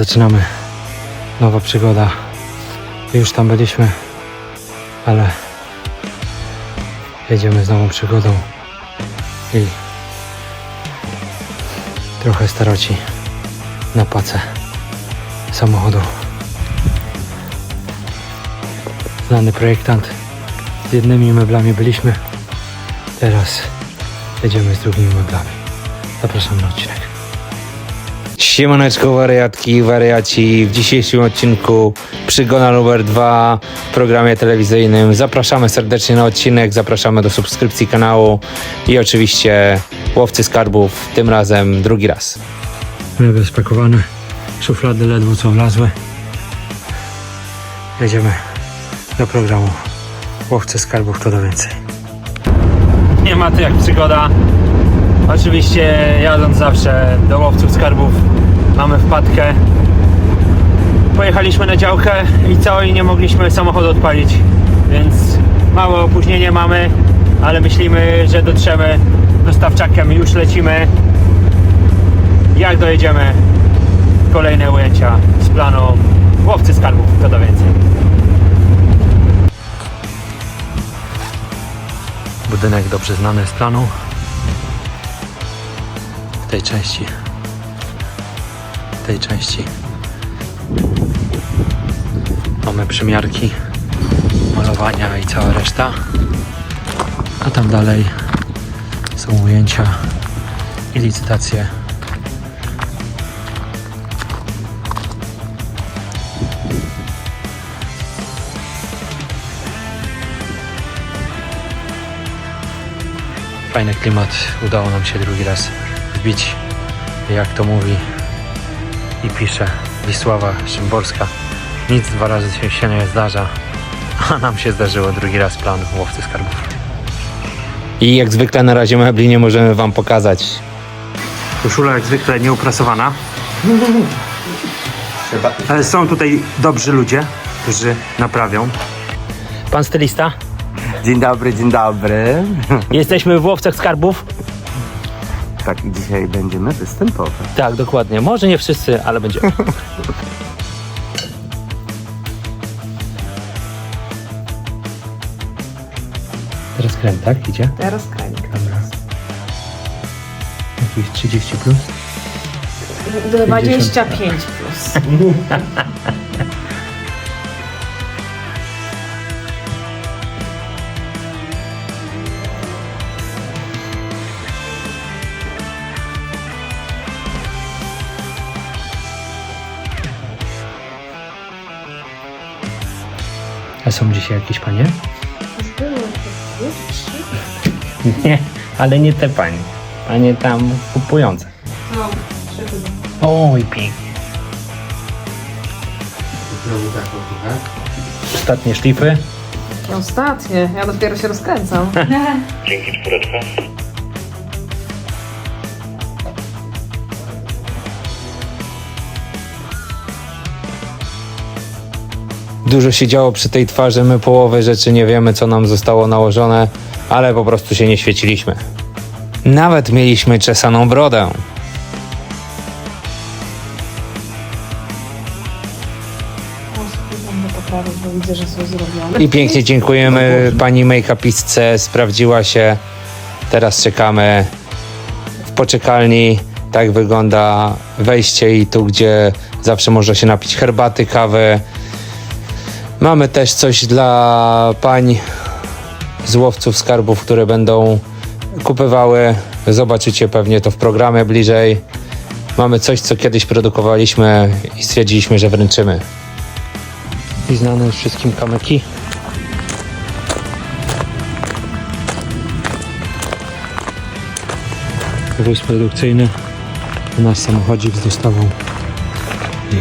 Zaczynamy nowa przygoda. Już tam byliśmy, ale jedziemy z nową przygodą i trochę staroci na pacę samochodu. Znany projektant. Z jednymi meblami byliśmy, teraz jedziemy z drugimi meblami. Zapraszam na odcinek. Siemaneczko wariatki, wariaci. W dzisiejszym odcinku przygoda numer dwa w programie telewizyjnym. Zapraszamy serdecznie na odcinek, zapraszamy do subskrypcji kanału i oczywiście łowcy skarbów, tym razem drugi raz. Meble spakowane, szuflady ledwo co wlazły. Jedziemy do programu łowcy skarbów, to do więcej. Nie ma to jak przygoda. Oczywiście jadąc zawsze do łowców skarbów mamy wpadkę. Pojechaliśmy na działkę i co i nie mogliśmy samochodu odpalić, więc małe opóźnienie mamy, ale myślimy, że dotrzemy dostawczakiem już lecimy. Jak dojedziemy? Kolejne ujęcia z planu łowcy skarbów, do więcej. Budynek dobrze znany z planu w tej części. Tej części mamy przymiarki, malowania i cała reszta. A tam dalej są ujęcia i licytacje. Fajny klimat, udało nam się drugi raz wbić, jak to mówi i pisze Wisława Szymborska. Nic dwa razy się, się nie zdarza, a nam się zdarzyło drugi raz plan łowcy skarbów. I jak zwykle na razie mebli nie możemy wam pokazać. Koszula jak zwykle nieuprasowana. Ale są tutaj dobrzy ludzie, którzy naprawią. Pan stylista? Dzień dobry, dzień dobry. Jesteśmy w łowcach skarbów. Tak, i dzisiaj będziemy występować. Tak, dokładnie. Może nie wszyscy, ale będzie. Teraz krem, tak? Idzie? Teraz kranik. Dobra. Jakieś 30 plus? 25 plus. A są dzisiaj jakieś panie? Nie, ale nie te panie. Panie tam kupujące. No. Oj, pięknie. Ostatnie szlify. Ostatnie, ja dopiero się rozkręcam. Dużo się działo przy tej twarzy, my połowę rzeczy nie wiemy, co nam zostało nałożone, ale po prostu się nie świeciliśmy. Nawet mieliśmy czesaną brodę. Bo widzę, że są zrobione. I pięknie dziękujemy pani make-upistce, sprawdziła się. Teraz czekamy w poczekalni. Tak wygląda wejście i tu, gdzie zawsze można się napić herbaty, kawy. Mamy też coś dla pań z łowców skarbów, które będą kupywały. Zobaczycie pewnie to w programie bliżej. Mamy coś, co kiedyś produkowaliśmy i stwierdziliśmy, że wręczymy. I znane wszystkim kamyki. Wóz produkcyjny, nasz samochodzik z dostawą i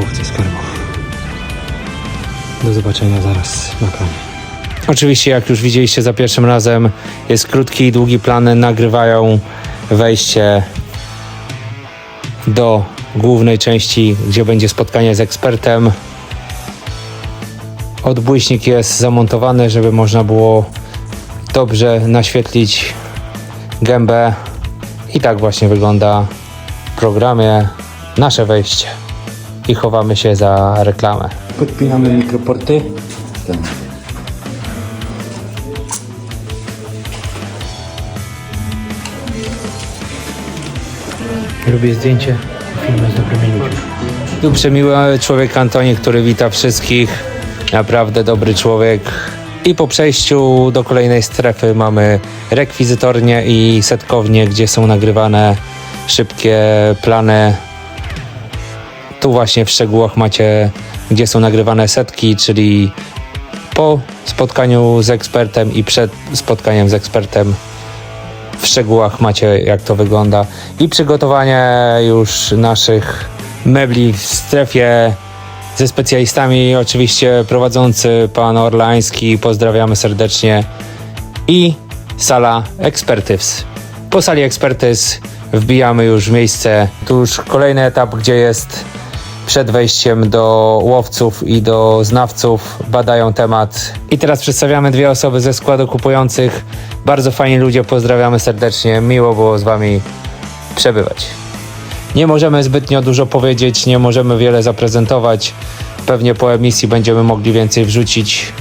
łowcy skarbów. Do zobaczenia zaraz na planie. Oczywiście, jak już widzieliście za pierwszym razem, jest krótki i długi plan. Nagrywają wejście do głównej części, gdzie będzie spotkanie z ekspertem. Odbłyśnik jest zamontowany, żeby można było dobrze naświetlić gębę. I tak właśnie wygląda w programie nasze wejście i chowamy się za reklamę. Podpinamy mikroporty. Robię zdjęcie, filmy z dobrymi ludźmi. Tu przemiły człowiek Antoni, który wita wszystkich. Naprawdę dobry człowiek. I po przejściu do kolejnej strefy mamy rekwizytornię i setkownię, gdzie są nagrywane szybkie plany. Tu właśnie w szczegółach macie, gdzie są nagrywane setki, czyli po spotkaniu z ekspertem i przed spotkaniem z ekspertem w szczegółach macie jak to wygląda. I przygotowanie już naszych mebli w strefie ze specjalistami oczywiście prowadzący pan Orlański. Pozdrawiamy serdecznie. I sala ekspertyz po sali ekspertyz wbijamy już miejsce. Tu już kolejny etap gdzie jest przed wejściem do łowców i do znawców badają temat. I teraz przedstawiamy dwie osoby ze składu kupujących. Bardzo fajni ludzie, pozdrawiamy serdecznie. Miło było z Wami przebywać. Nie możemy zbytnio dużo powiedzieć, nie możemy wiele zaprezentować. Pewnie po emisji będziemy mogli więcej wrzucić.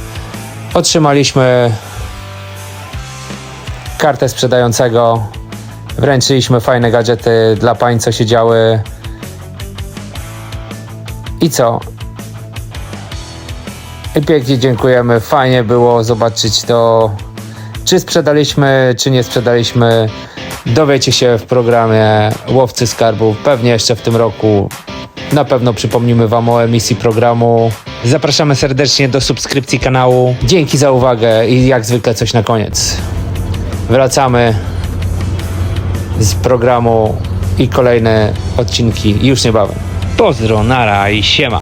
Otrzymaliśmy kartę sprzedającego. Wręczyliśmy fajne gadżety dla pań, co się działy. I co? I pięknie dziękujemy. Fajnie było zobaczyć to, czy sprzedaliśmy, czy nie sprzedaliśmy. Dowiecie się w programie Łowcy Skarbów. Pewnie jeszcze w tym roku. Na pewno przypomnimy Wam o emisji programu. Zapraszamy serdecznie do subskrypcji kanału. Dzięki za uwagę i jak zwykle coś na koniec. Wracamy z programu i kolejne odcinki już niebawem. Pozdro, nara i siema.